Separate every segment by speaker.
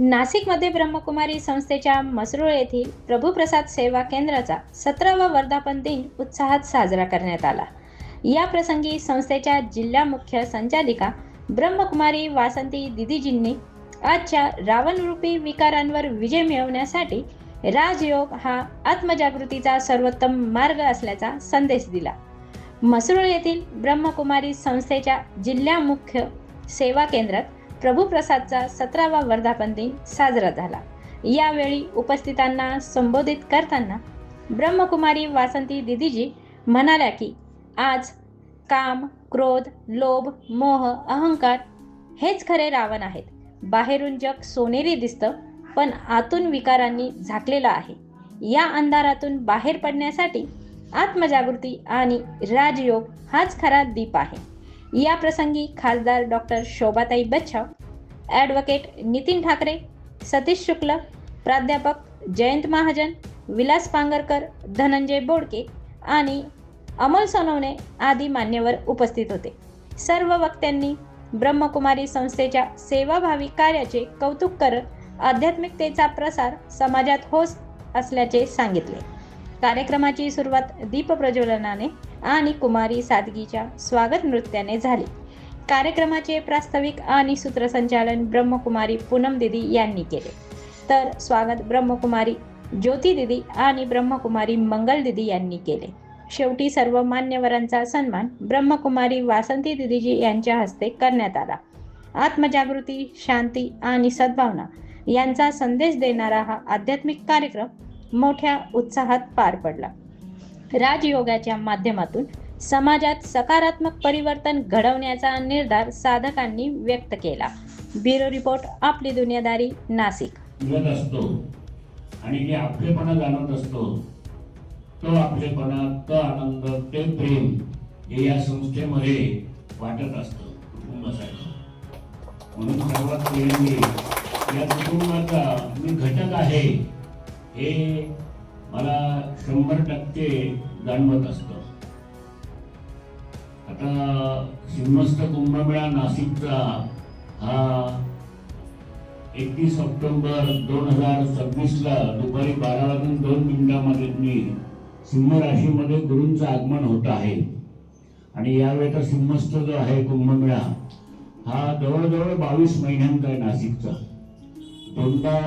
Speaker 1: नाशिकमध्ये ब्रह्मकुमारी संस्थेच्या मसरूळ येथील प्रभुप्रसाद सेवा केंद्राचा सतरावा वर्धापन दिन उत्साहात साजरा करण्यात आला. या प्रसंगी संस्थेच्या जिल्हा मुख्य संचालिका ब्रह्मकुमारी वासंती दिदीजींनी आजच्या रावणरूपी विकारांवर विजय मिळवण्यासाठी राजयोग हा आत्मजागृतीचा सर्वोत्तम मार्ग असल्याचा संदेश दिला. मसरूळ येथील ब्रह्मकुमारी संस्थेच्या जिल्हा मुख्य सेवा केंद्रात प्रभूप्रसादचा सतरावा वर्धापन दिन साजरा झाला. यावेळी उपस्थितांना संबोधित करताना ब्रह्मकुमारी वासंती दिदीजी म्हणाल्या की आज काम क्रोध लोभ मोह अहंकार हेच खरे रावण आहेत. बाहेरून जग सोनेरी दिसतं पण आतून विकारांनी झाकलेलं आहे. या अंधारातून बाहेर पडण्यासाठी आत्मजागृती आणि राजयोग हाच खरा दीप आहे. या प्रसंगी खासदार डॉक्टर शोभाताई बच्छाव ॲडव्होकेट नितीन ठाकरे सतीश शुक्ल प्राध्यापक जयंत महाजन विलास पांगरकर धनंजय बोडके आणि अमोल सोनवणे आदी मान्यवर उपस्थित होते. सर्व वक्त्यांनी ब्रह्मकुमारी संस्थेच्या सेवाभावी कार्याचे कौतुक करत आध्यात्मिकतेचा प्रसार समाजात होत असल्याचे सांगितले. कार्यक्रमाची सुरुवात दीपप्रज्वलनाने आणि कुमारी सादगीच्या स्वागत नृत्याने झाली. कार्यक्रमाचे प्रास्ताविक आणि सूत्रसंचालन ब्रह्मकुमारी पूनम दिदी यांनी केले. तर स्वागत ब्रह्मकुमारी ज्योती दिदी आणि ब्रह्मकुमारी मंगल दिदी यांनी केले. शेवटी सर्व मान्यवरांचा सन्मान ब्रह्मकुमारी वासंती दिदीजी यांच्या हस्ते करण्यात आला. आत्मजागृती शांती आणि सद्भावना यांचा संदेश देणारा हा आध्यात्मिक कार्यक्रम मोठ्या उत्साहात पार पडला. राजयोगाच्या माध्यमातून समाजात सकारात्मक परिवर्तन घडवण्याचा निर्धार साधकांनी व्यक्त केला. ब्युरो रिपोर्ट आपली दुनियादारी नाशिक.
Speaker 2: असतो आणि जे आपलेपणा जाणवत असतो. तो आपलेपणा तो आनंद ते प्रेम हे या संस्थेमध्ये वाटत असतं कुटुंबासाठी. म्हणून सर्वात पहिले या कुटुंबाचा मी घटक आहे हे मला शंभर टक्के जाणवत असतं. आता सिंहस्थ कुंभमेळा नाशिकचा हा एकतीस ऑक्टोबर दोन हजार सव्वीसला दुपारी बारा वाजून दोन मिनिटांमध्ये मी सिंह राशीमध्ये गुरूंचं आगमन होत आहे. आणि यावेळेचा सिंहस्थ जो आहे कुंभमेळा हा जवळजवळ बावीस महिन्यांचा आहे नाशिकचा. दोनदा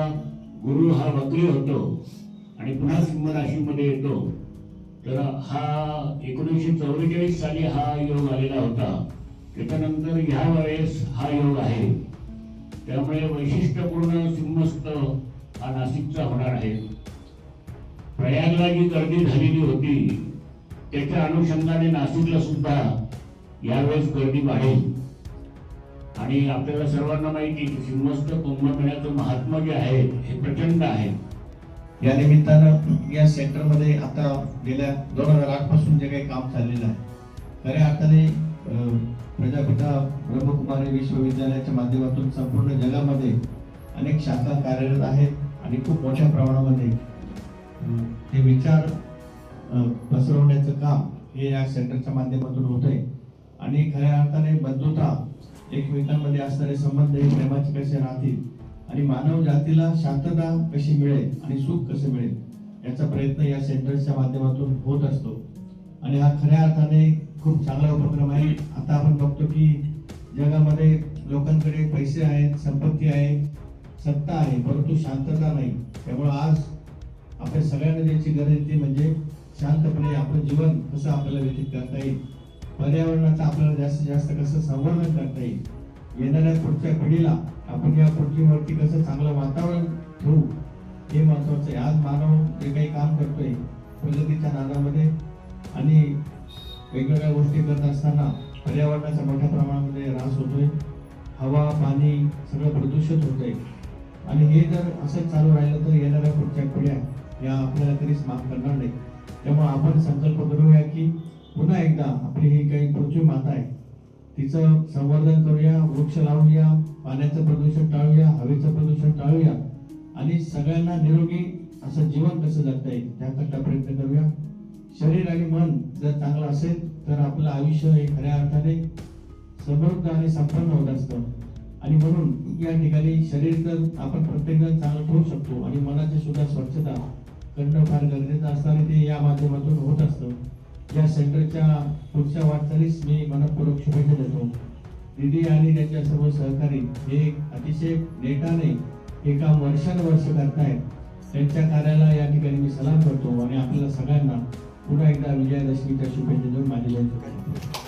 Speaker 2: गुरु हा वक्री होतो आणि पुन्हा सिंह राशीमध्ये येतो. तर हा एकोणीसशे चौवेचाळीस साली हा योग आलेला होता. त्याच्यानंतर ह्या वेळेस हा योग आहे. त्यामुळे वैशिष्ट्यपूर्ण सिंहस्थ हा नाशिकचा होणार आहे. प्रयागला जी गर्दी झालेली होती. त्याच्या अनुषंगाने नाशिकला सुद्धा यावेळेस गर्दी वाढेल. आणि आपल्याला सर्वांना माहिती की सिंहस्थ कुंभमेळ्याचं महात्मा जे आहे हे प्रचंड आहे.
Speaker 3: या निमित्तानं या सेंटरमध्ये आता गेल्या दोन हजार आठपासून जे काही काम चाललेलं आहे खऱ्या अर्थाने प्रजापिता ब्रह्मकुमारी विश्वविद्यालयाच्या माध्यमातून संपूर्ण जगामध्ये अनेक शाखा कार्यरत आहेत आणि खूप मोठ्या प्रमाणामध्ये हे विचार पसरवण्याचं काम हे या सेंटरच्या माध्यमातून होत आहे. आणि खऱ्या अर्थाने बंधुता एकमेकांमध्ये असणारे संबंध हे प्रेमाचे कसे राहतील आणि मानव जातीला शांतता कशी मिळेल आणि सुख कसं मिळेल याचा प्रयत्न या सेंटरच्या माध्यमातून होत असतो. आणि हा खऱ्या अर्थाने खूप चांगला उपक्रम आहे. आता आपण बघतो की जगामध्ये लोकांकडे पैसे आहेत संपत्ती आहे सत्ता आहे परंतु शांतता नाही. त्यामुळे आज आपल्या सगळ्यांना ज्याची गरज आहे ती म्हणजे शांतपणे आपलं जीवन कसं आपल्याला व्यतीत करता येईल. पर्यावरणाचं आपल्याला जास्तीत जास्त कसं संवर्धन करता येईल. येणाऱ्या पुढच्या पिढीला आपण या पृथ्वीवरती कसं चांगलं वातावरण ठेवू हे महत्वाचं आहे. आज मानव जे काही काम करतोय प्रगतीच्या नादामध्ये आणि वेगवेगळ्या गोष्टी करत असताना पर्यावरणाचा मोठ्या प्रमाणामध्ये ऱ्हास होतोय हवा पाणी सगळं प्रदूषित होतंय. आणि हे जर असंच चालू राहिलं तर येणाऱ्या पुढच्या पिढ्या या आपल्याला कधीच माफ करणार नाही त्यामुळे आपण संकल्प करूया की पुन्हा एकदा आपली ही काही पृथ्वी माता आहे तिचं संवर्धन करूया वृक्ष लावूया पाण्याचं प्रदूषण टाळूया हवेचं प्रदूषण टाळूया. आणि सगळ्यांना निरोगी असं जीवन कसं जगता येईल त्याकरता प्रयत्न करूया. शरीर आणि मन जर चांगलं असेल तर आपलं आयुष्य हे खऱ्या अर्थाने समृद्ध आणि संपन्न होत असतं. आणि म्हणून या ठिकाणी शरीर तर आपण प्रत्येकजण चांगलं ठेवू शकतो. आणि मनाची सुद्धा स्वच्छता करणं फार गरजेचं असतं आणि ते या माध्यमातून होत असतं. या सेंटरच्या पुढच्या वाटचालीस मी मनपूर्वक शुभेच्छा देतो. दिदी आणि त्यांच्या सर्व सहकारी हे अतिशय नेटाने हे काम वर्षानुवर्ष करतायत. त्यांच्या कार्याला या ठिकाणी मी सलाम करतो आणि आपल्याला सगळ्यांना पुन्हा एकदा विजयादशमीच्या शुभेच्छा देऊन माझी जयंती.